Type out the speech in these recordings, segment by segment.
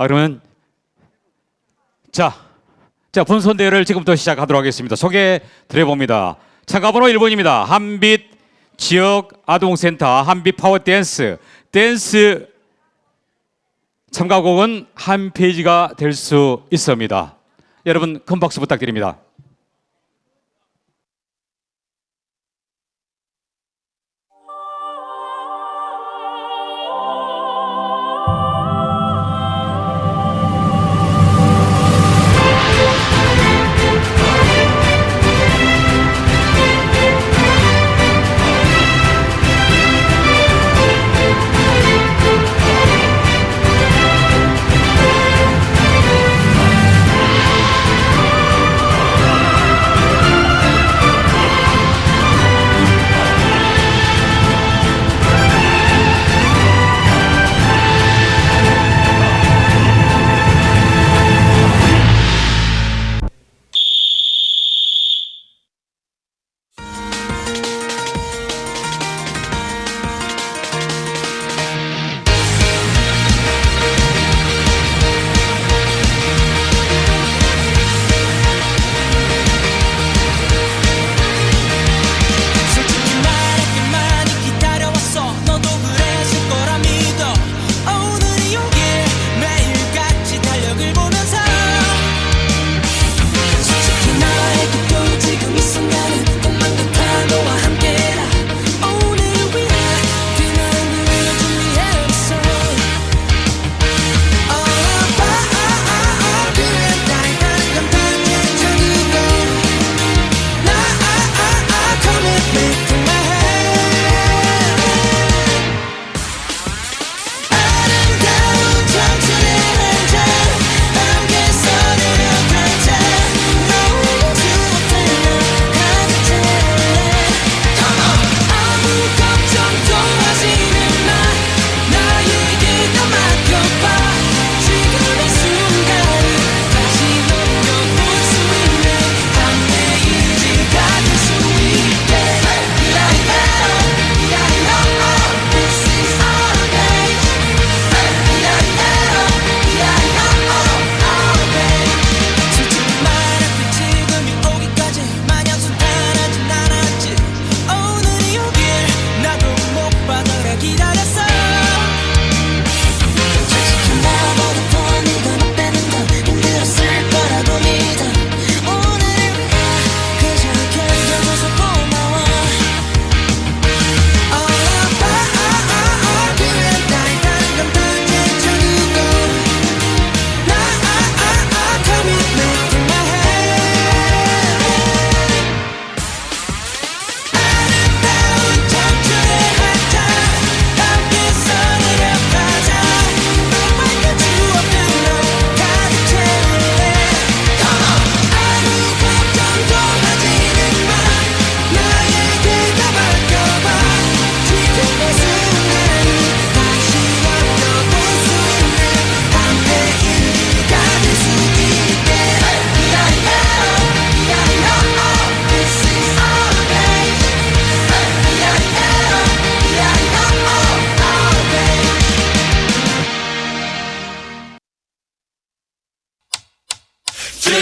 아, 그러면 자, 자 분선 대회를 지금부터 시작하도록 하겠습니다. 소개 드려봅니다. 참가번호 1번입니다. 한빛 지역 아동센터 한빛 파워 댄스 댄스 참가곡은 한 페이지가 될 수 있습니다. 여러분 큰 박수 부탁드립니다.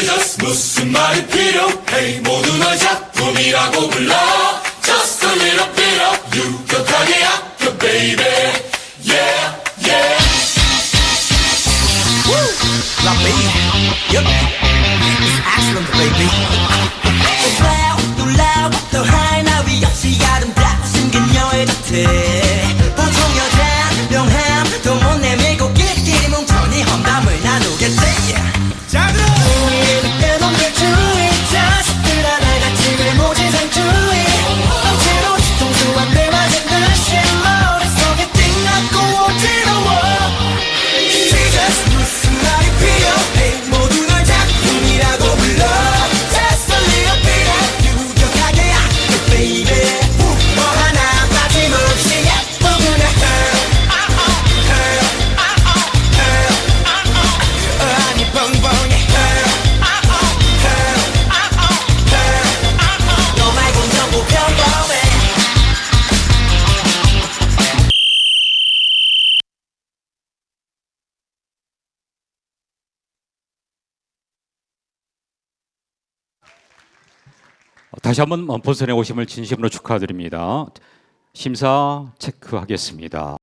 just 무슨 말이 필요해 모두 널 작품이라고 불러 Just a little bit of you 격하게 아껴 baby Yeah yeah Woo! La baby Yup It's Ashland baby 다시 한번 본선에 오심을 진심으로 축하드립니다. 심사 체크하겠습니다.